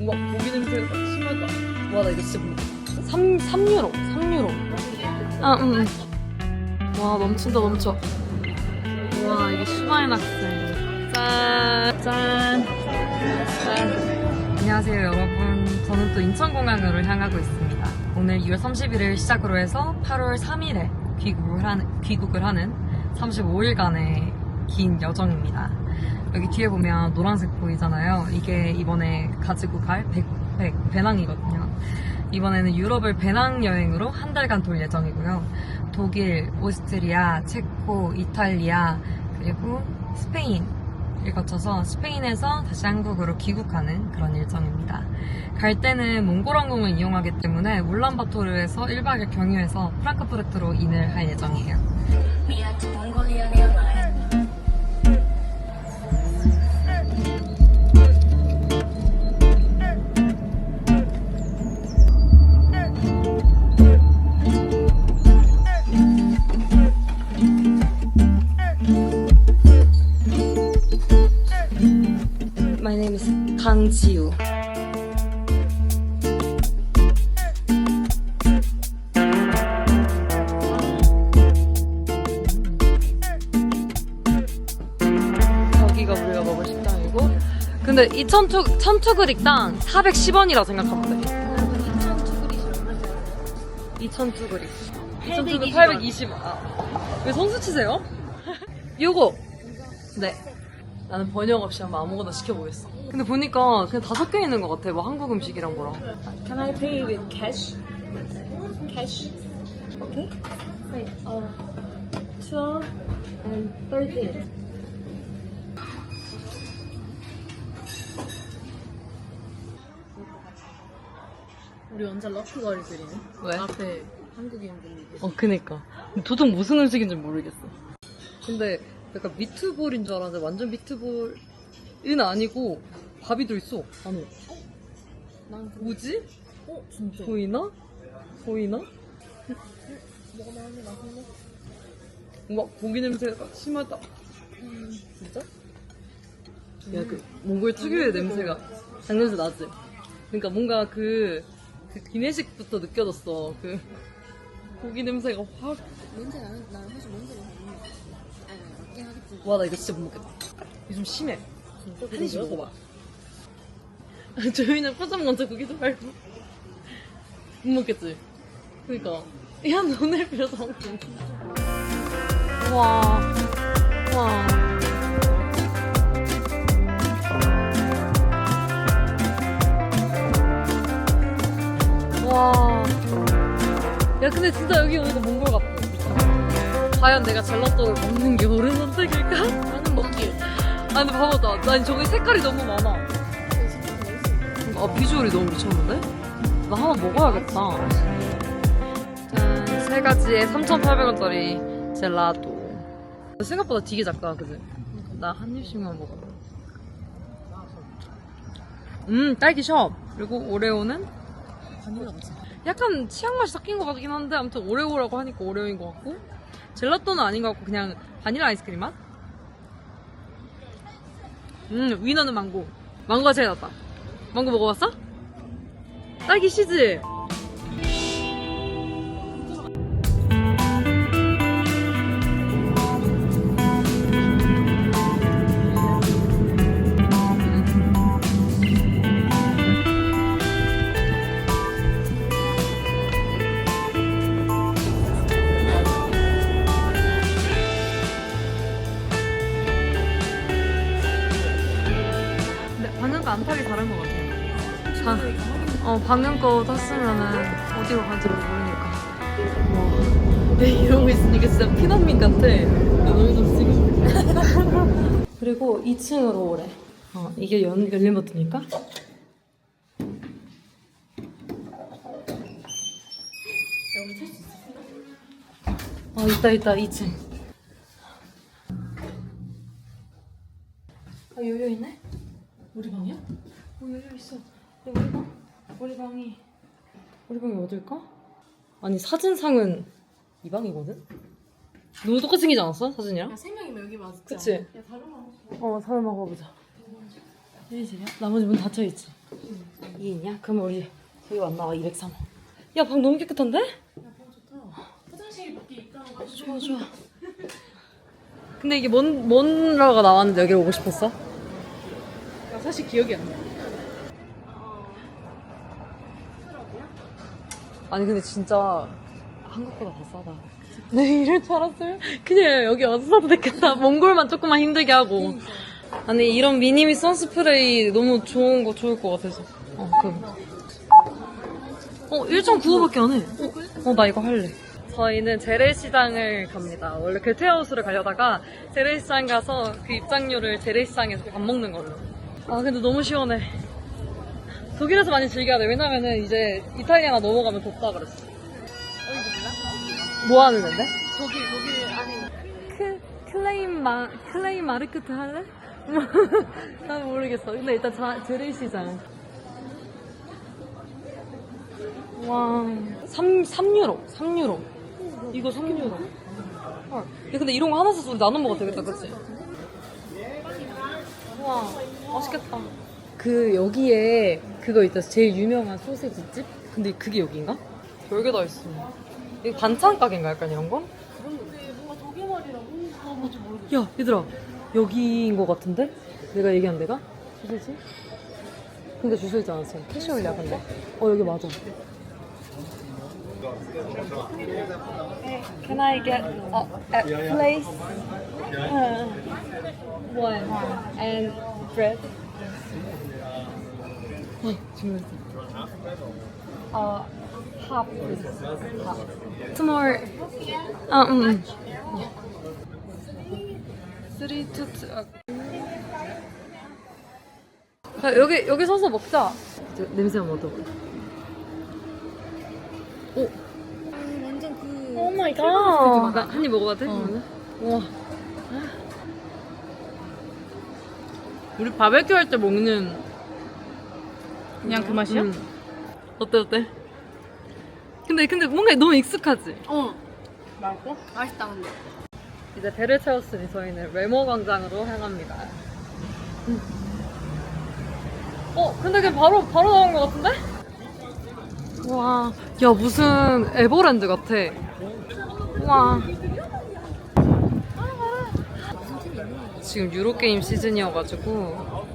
우와 고기 냄새가 심하다. 와 나 이거 진짜 뭐 3, 3유로 3유로. 아 음. 와 넘친다 넘쳐. 와 이게 슈마인 학생 짠. 짠. 짠. 안녕하세요 여러분. 저는 또 인천공항으로 향하고 있습니다. 오늘 2월 31일 시작으로 해서 8월 3일에 귀국을 하는, 귀국을 하는 35일간의 긴 여정입니다 여기 뒤에 보면 노란색 보이잖아요 이게 이번에 가지고 갈 백, 백, 배낭이거든요 이번에는 유럽을 배낭 여행으로 한 달간 돌 예정이고요 독일, 오스트리아, 체코, 이탈리아 그리고 스페인을 거쳐서 스페인에서 다시 한국으로 귀국하는 그런 일정입니다. 갈 때는 몽골 항공을 이용하기 때문에 울란바토르에서 1박을 경유해서 프랑크푸르트로 인을 할 예정이에요. 강지우. 여기가 우리가 먹을 식당이고. 근데 이 천투, 천투그릭당 410원이라 생각하면 돼. 2천투그릭 2천투그릭. 820원. 아, 왜 선수 치세요? 요거. 네. 나는 번역 없이 한번 아무거나 시켜보겠어 근데 보니까 그냥 다섯 개 있는 것 같아 뭐 한국 음식이랑 뭐랑 Can I pay with cash? Cash. Okay. Wait. Uh, twelve and thirteen. 우리 완전 럭키 거리들이네. 왜? 앞에 한국인분이 계시. 어, 그니까. 도둑 무슨 음식인지 모르겠어. 근데 약간 미트볼인 줄 알았는데 완전 미트볼은 아니고 밥이 들어있어, 안에. 난 그- 뭐지? 어 진짜. 보이나? 보이나? 뭐가 나오니 맛있네. 와, 고기 냄새가 심하다. 음. 진짜? 야, 그, 몽골 특유의 냄새가, 장냄새 나지? 그니까 뭔가 그, 그 기내식부터 느껴졌어. 그, 고기 냄새가 확. 냄새 나는 난 사실 냄새가 안 나. 아니 맞긴 하겠지만. 와, 나 이거 진짜 못 먹겠다. 이거 좀 심해. 진짜 한 입씩 그러죠? 먹어봐. 저희는 포장 먼저 고기도 말고. 못 먹겠지? 그니까. 야, 너네 비려서 먹지. 와. 와. 와. 야, 근데 진짜 여기 오니까 몽골 같아. 과연 내가 젤라또를 먹는 게 옳은 선택일까? 나는 먹기. 아 근데 봐봐 나, 난 저기 색깔이 너무 많아 아 비주얼이 너무 미쳤는데? 나 하나 먹어야겠다 짠 세 가지에 3,800원짜리 젤라또 생각보다 되게 작다 그지? 나 한 입씩만 먹어 음 딸기 숍 그리고 오레오는. 약간 취향 맛이 섞인 것 같긴 한데 아무튼 오레오라고 하니까 오레오인 것 같고 젤라또는 아닌 것 같고 그냥 바닐라 아이스크림 맛? 음 위너는 망고 망고가 제일 낫다 망고 먹어봤어? 딸기 시즈 방금 거 탔으면은 어디로 갈지 모르니까 와, 내 이러고 있으니까 진짜 피난민 같아 너희도 지금 그리고 2층으로 오래 어, 이게 연, 열린 버튼일까? 여기 탈수 있어. 어 있다 있다 2층 아 열려 있네? 우리 방이야? 어 열려 있어 근데 우리 방? 우리 방이 우리 방이 어딜까? 아니 사진상은 이 방이거든? 너무 똑같이 생기지 않았어? 사진이랑? 야세 명이면 여기 맞지? 그치? 야 다른 방. 어 사람 먹어보자 1인실이야? 나머지 문 닫혀있지? 2인이야? 그럼 우리 여기 왔나 봐 203. 야, 방 너무 깨끗한데? 화장실 밖에 있다고 좋아, 좋아. 근데 이게 뭔, 뭔 라가 나왔는데 여기로 오고 싶었어? 나 사실 기억이 안 나. 아니 근데 진짜 한국보다 더 싸다. 네 이럴 줄 알았어요. 그냥 여기 와서 사도 됐겠다. 몽골만 조금만 힘들게 하고. 아니 이런 미니미 선스프레이 너무 좋은 거 좋을 것 같아서. 어 그. 어 1.95밖에 안 해. 어나 이거 할래. 저희는 재래시장을 갑니다. 원래 괴테하우스를 가려다가 재래시장 가서 그 입장료를 재래시장에서 밥 먹는 걸로. 아 근데 너무 시원해. 독일에서 많이 즐겨야 돼. 왜냐면은 이제 이탈리아가 넘어가면 덥다 그랬어. 뭐 하는 건데? 거기 거기 안에 크, 클레임 마, 클레임 마르크트 할래? 난 모르겠어. 근데 일단 자, 재래시장. 와, 3, 3유로. 3유로. 이거 3유로. 헐. 야, 근데 이런 거 하나 사서 우리 나눠 먹어도 되겠다, 그치? 와, 맛있겠다. 그, 여기에 그거 있다. 제일 유명한 소세지집? 근데 그게 여기인가? 별게 다 있어. 이거 반찬 가게인가, 약간 이런 건? 근데 뭔가 조개말이라고 아 뭔지 모르겠어. 야, 얘들아. 여기인 것 같은데? 내가 얘기한 데가? 주소지? 근데 주소지 않았어. 캐시얼이야, 근데. 어, 여기 맞아. Can I get a, a place? Uh, one and bread. 네, 주문했어. 어, please. half. Two more. 아, 음, 음. 쓰리 투투 아. 야, 여기 여기 서서 먹자. 냄새 한번 맡아봐. 오, 완전 그 오 마이 갓. 나한 입 먹어봐도 돼? 그러면은? 우와. 우리 바베큐 할 때 먹는 그냥 그 맛이야? 음. 어때 어때? 근데 근데 뭔가 너무 익숙하지? 어. 맛있어? 맛있다 근데. 이제 배를 채웠으니 저희는 외모 광장으로 향합니다. 음. 어, 근데 그게 바로, 바로 나온 것 같은데? 와, 야, 무슨 에버랜드 같아. 와. 지금 유로 게임 시즌이어가지고,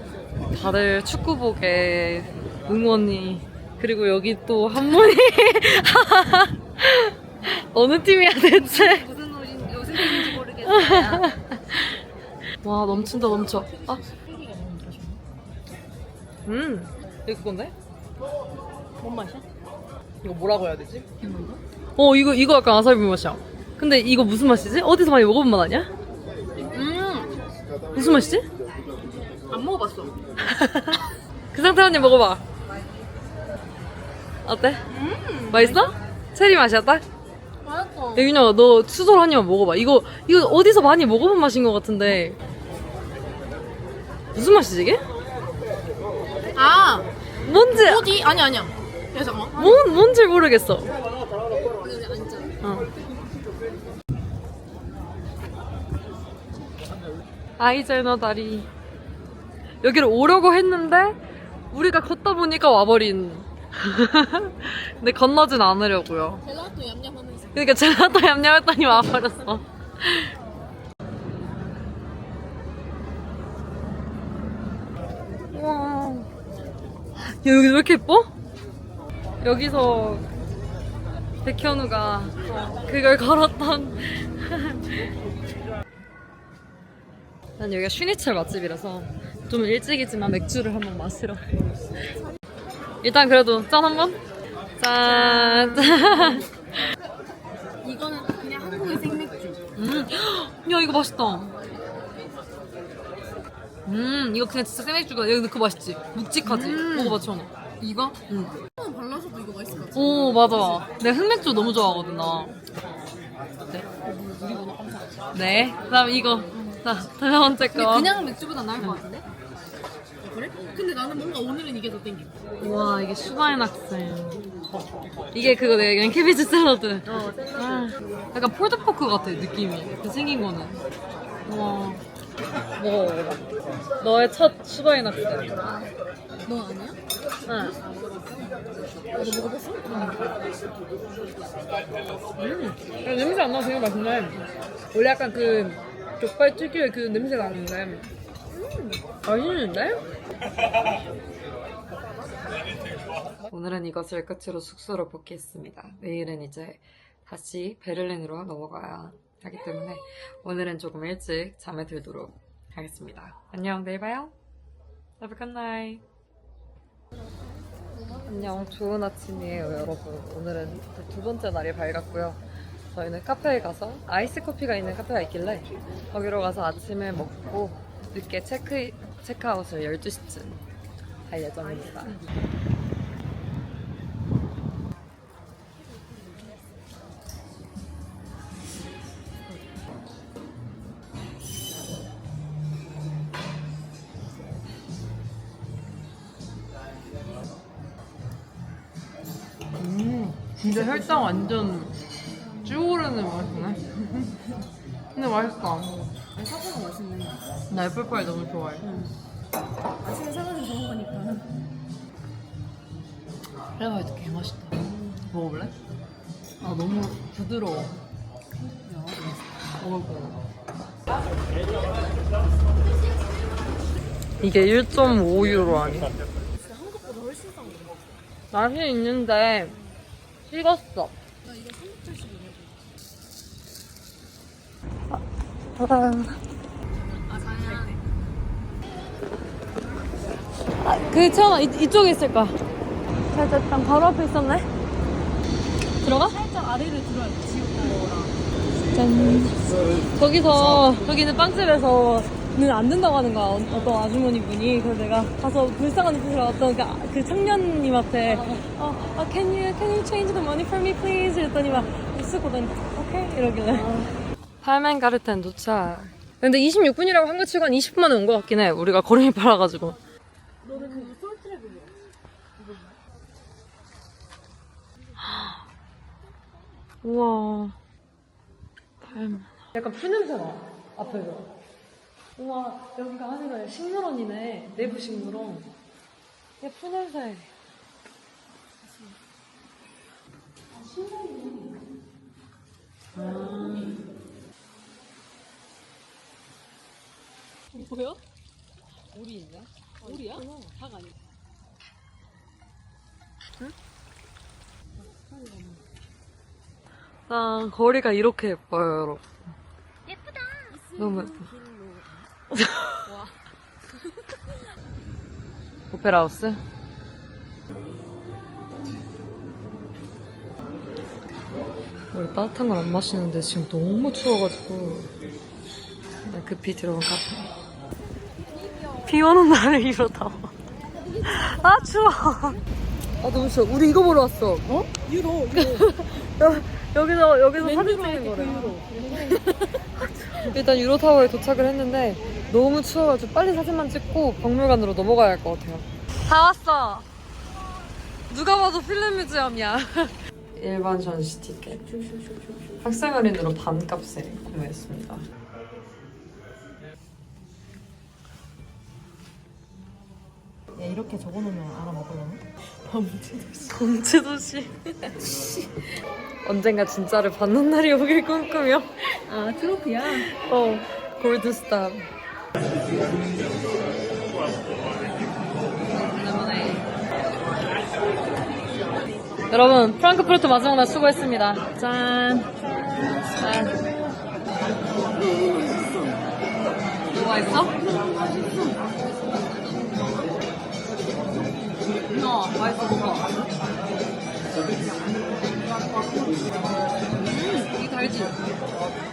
다들 축구복에 응원이, 그리고 여기 또 한 분이, 어느 팀이야 대체? 무슨 옷인 무슨 옷인지 모르겠어요. 와 넘친다 넘쳐 아. 음 이거 그건데? 뭔 맛이야? 이거 뭐라고 해야 되지? 어 이거 이거 약간 아사비 맛이야 근데 이거 무슨 맛이지? 어디서 많이 먹어본 맛 아니야? 음. 무슨 맛이지? 안 먹어봤어. 그 상태 언니 먹어봐 어때? 맛있어? 체리 맛이야 딱? 맛있어. 예균아 너 수솔 한 입만 먹어봐 이거 이거 어디서 많이 먹어본 맛인 것 같은데 무슨 맛이지 이게? 아 뭔지 어디? 아니 아니야. 야 잠깐만. 뭔, 뭔지 모르겠어. 어. 아이제너 다리 여기를 오려고 했는데 우리가 걷다 보니까 와버린 근데 건너진 않으려고요 젤라또 얌얌하면서. 그러니까 제가 또 얌얌했더니 와버렸어 와. 야, 여기 왜 이렇게 예뻐? 여기서 백현우가 그걸 걸었던 난 여기가 슈니첼 맛집이라서 좀 일찍이지만 맥주를 한번 마시러 일단 그래도 짠 한번 짠, 짠. 이거는 그냥 한국의 생맥주. 음, 야 이거 맛있다. 음, 이거 그냥 진짜 생맥주가 여기 그거 맛있지? 묵직하지? 먹어봐, 천아. 이거? 응. 한번 발라서도 이거 맛있을 것 같아. 오, 맞아. 내가 흑맥주 너무 좋아하거든, 나. 네. 네. 그 다음 이거. 자, 다섯 번째 근데 거. 그냥 맥주보다 나을 것 같은데? 그래? 근데 나는 뭔가 오늘은 이게 더 땡겨. 와, 이게 슈바인 학생. 이게 그거 내 그냥 캐비지 샐러드. 어, 아, 약간 폴드포크 같아, 느낌이. 그 생긴 거는. 와. 먹어 먹어봐. 너의 첫 슈바인 학생. 너 아니야? 응. 너도 먹어봤어? 음, 야, 냄새 안 나서 되게 맛있네. 원래 약간 그 족발 특유의 그 냄새가 나는데. 음, 맛있는데? 오늘은 이것을 끝으로 숙소로 복귀했습니다. 내일은 이제 다시 베를린으로 넘어가야 하기 때문에 오늘은 조금 일찍 잠에 들도록 하겠습니다. 안녕, 내일 봐요. Have a good night. 안녕, 좋은 아침이에요, 여러분. 오늘은 두 번째 날이 밝았고요. 저희는 카페에 가서 아이스 커피가 있는 카페가 있길래 거기로 가서 아침을 먹고 늦게 체크, 체크아웃을 12시쯤 할 예정입니다. 음, 진짜 혈당 완전 쭉 오르는 맛이네. 근데 맛있다. 아니 사과가 맛있네. 나 애플파이 너무 좋아해. 아침에 사과는 좋은 거니까. 애플파이도 개 맛있다. 먹어볼래? 아 너무 부드러워. 먹어볼게. 이게 1.5유로 아니야? 한국보다 훨씬 싼 거. 맛이 있는데 식었어. 나 이거 370이냐고. 아, 그 채원아 이, 이쪽에 있을 거야. 잘 됐다. 바로 앞에 있었네. 들어가? 살짝 아래를 들어야 돼. 지옥도랑. 짠. 저기서 저기는 빵집에서 는 안 된다고 하는 거야. 어- 어떤 아주머니 분이. 그래서 내가 가서 불쌍한 눈빛으로 어떤 그, 아- 그 청년님한테 어, 어, can you can you change the money for me please? 이랬더니 막 쓰고든 오케이 이러길래. 팔멘 가르텐 도착. 근데 26분이라고 한 거 치고 한 20분 만에 온 것 같긴 해. 우리가 걸음이 솔트랩을 우와. 팔만. 약간 풀냄새 나. 앞에서. 우와, 여기가 하늘에 식물원이네. 내부 식물원. 얘 풀냄새. 보여? 오리 있네? 오리야? 닭 아니야? 난 거리가 이렇게 예뻐요, 여러분. 예쁘다. 너무 예뻐. 오페라 하우스? 원래 따뜻한 걸 안 마시는데 지금 너무 추워가지고 그냥 급히 들어온 카페. 비 오는 날을 이러다. 아 추워. 아 너무 추워. 우리 이거 보러 왔어. 어? 유로. 여, 여기서 여기서 사진 찍는 거래. 유로. 일단 유로타워에 도착을 했는데 너무 추워가지고 빨리 사진만 찍고 박물관으로 넘어가야 할 것 같아요. 다 왔어. 누가 봐도 필름 뮤지엄이야. 일반 전시 티켓. 학생 할인으로 반값에 구매했습니다. 야 이렇게 적어놓으면 알아먹으려나? 범죄도시. 언젠가 진짜를 받는 날이 오길 꿈꾸며. 아 트로피야? 어, 골드스타. 여러분, 프랑크푸르트 마지막 날 수고했습니다. 짠. 짠. 뭐가 있어? 어, 맛있어. 음, 이게 달지?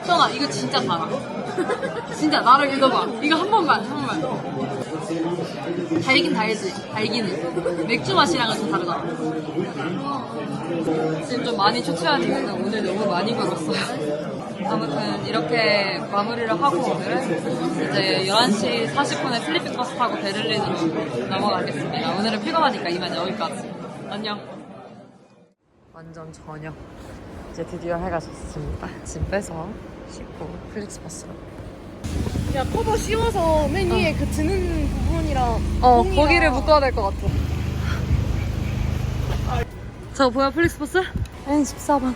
수아나 이거 진짜 달아. 진짜 나를 믿어봐. 이거 한 번만 한 번만. 달긴 달지 달기는. 맥주 맛이랑은 좀 다르잖아 지금 좀 많이 이유는 오늘 너무 많이 걸었어요 아무튼 이렇게 마무리를 하고 오늘은 이제 11시 40분에 필리핀 버스 타고 베를린으로 넘어가겠습니다 오늘은 피곤하니까 이만 여기까지 안녕 완전 저녁 이제 드디어 해가 졌습니다. 짐 빼서 씻고 플릭스버스로 야 커버 씌워서 맨 위에 그 드는 부분이랑 어, 봉이랑- 거기를 묶어야 될 것 같아. 저거 보여, 플릭스버스? N14번.